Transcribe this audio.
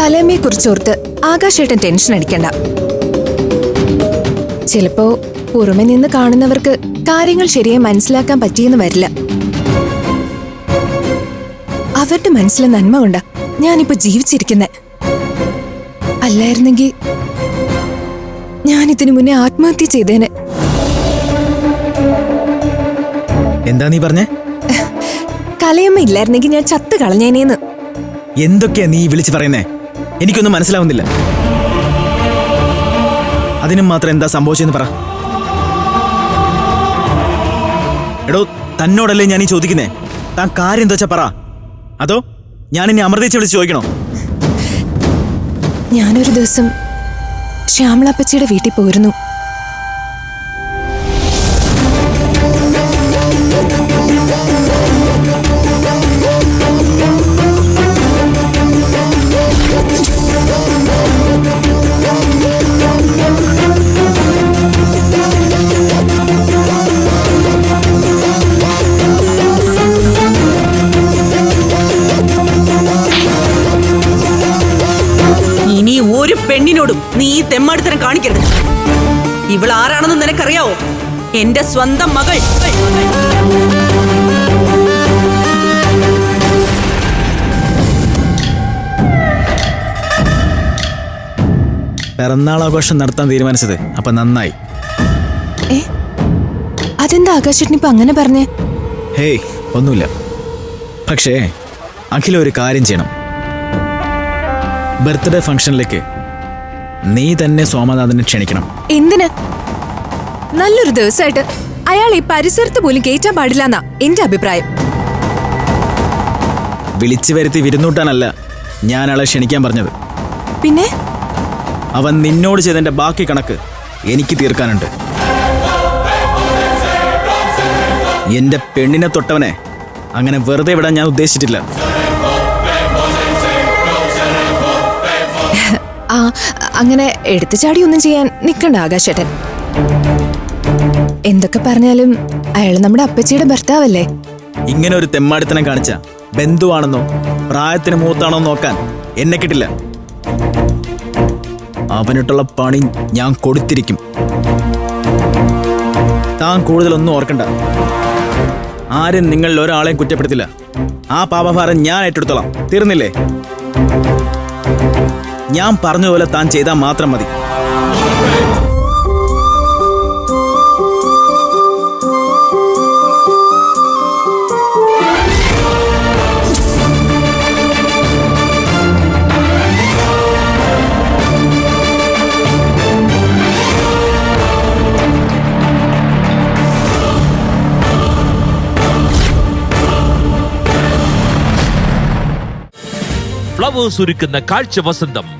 കലമയെ കുറിച്ചോർത്ത് ആകാശേട്ടൻ tension അടിക്കണ്ട. ചിലപ്പോ പുറമെ നിന്ന് കാണുന്നവർക്ക് കാര്യങ്ങൾ ശരിയായി മനസ്സിലാക്കാൻ പറ്റിയെന്ന് വരില്ല. അവരുടെ മനസ്സിലെ നന്മ കൊണ്ടാ ഞാനിപ്പോ ജീവിച്ചിരിക്കുന്നെ. അല്ലായിരുന്നെങ്കിൽ ഞാൻ ഇതിനു മുന്നേ ആത്മഹത്യ ചെയ്തേനെ. എന്താ നീ പറഞ്ഞേ? കലയമ്മ ഇല്ലായിരുന്നെങ്കിൽ ഞാൻ ചത്ത് കളഞ്ഞേനേന്ന് എന്തൊക്കെയാ നീ വിളിച്ചു പറയുന്നേ? എനിക്കൊന്നും മനസ്സിലാവുന്നില്ല. അതിനും മാത്രം എന്താ സംഭവിച്ചെന്ന് പറ. എടോ തന്നോടല്ലേ ഞാൻ ഈ ചോദിക്കുന്നേ? താൻ കാര്യം എന്താ വെച്ചാ പറ. അതോ ഞാൻ ഇനി അമൃതേച്ച് വിളിച്ച് ചോദിക്കണോ? ഞാനൊരു ദിവസം ശ്യാമളപ്പച്ചിയുടെ വീട്ടിൽ പോയിരുന്നു ഒരു പെണ്ണിനോടും നീ ഈ തെമ്മാടിത്തരം കാണിക്കരുത്. ഇവൾ ആരാണെന്ന് നിനക്കറിയാവോ? എന്റെ സ്വന്തം മകൾ. പിറന്നാൾ ആഘോഷം നടത്താൻ തീരുമാനിച്ചത്. അപ്പൊ നന്നായി. ഏ? അതെന്താ ആകാശേട്ടൻ ഇപ്പൊ അങ്ങനെ പറഞ്ഞേ? ഹേയ് ഒന്നുമില്ല. പക്ഷേ അഖില ഒരു കാര്യം ചെയ്യണം. ബർത്ത്ഡേ ഫംഗ്ഷനിലേക്ക് നീ തന്നെ സോമനാഥനെ ക്ഷണിക്കണം. എന്തിന്? നല്ലൊരു ദിവസമായിട്ട് അയാൾ ഈ പരിസരത്ത് പോലും കയറ്റാൻ പാടില്ലെന്നാ എന്റെ അഭിപ്രായം. വിളിച്ചു വരുത്തി വിരുന്നൂട്ടാനല്ല ഞാൻ ആളെ ക്ഷണിക്കാൻ പറഞ്ഞത്. പിന്നെ? അവൻ നിന്നോട് ചെയ്തതിന്റെ ബാക്കി കണക്ക് എനിക്ക് തീർക്കാനുണ്ട്. എന്റെ പെണ്ണിനെ തൊട്ടവനെ അങ്ങനെ വെറുതെ വിടാൻ ഞാൻ ഉദ്ദേശിച്ചിട്ടില്ല. അങ്ങനെ എടുത്തു ഒന്നും ചെയ്യാൻ നിൽക്കണ്ട ആകാശേട്ടൻ. എന്തൊക്കെ പറഞ്ഞാലും അയാൾ നമ്മുടെ അപ്പച്ചിയുടെ ഭർത്താവല്ലേ? ഇങ്ങനെ ഒരു തെമ്മാടിത്തനം കാണിച്ച ബന്ധുവാണെന്നോ പ്രായത്തിന് മൂത്താണോ നോക്കാൻ എന്നെ കിട്ടില്ല. അവനിട്ടുള്ള പണി ഞാൻ കൊടുത്തിരിക്കും. താൻ കൂടുതലൊന്നും ഓർക്കണ്ട. ആരും നിങ്ങളിൽ ഒരാളെയും കുറ്റപ്പെടുത്തില്ല. ആ പാപഭാരം ഞാൻ ഏറ്റെടുത്തോളാം. തീർന്നില്ലേ? ഞാൻ പറഞ്ഞതുപോലെ താൻ ചെയ്താൽ മാത്രം മതി. ഫ്ലവേഴ്സ് ഒരുക്കുന്ന കാഴ്ച വസന്തം.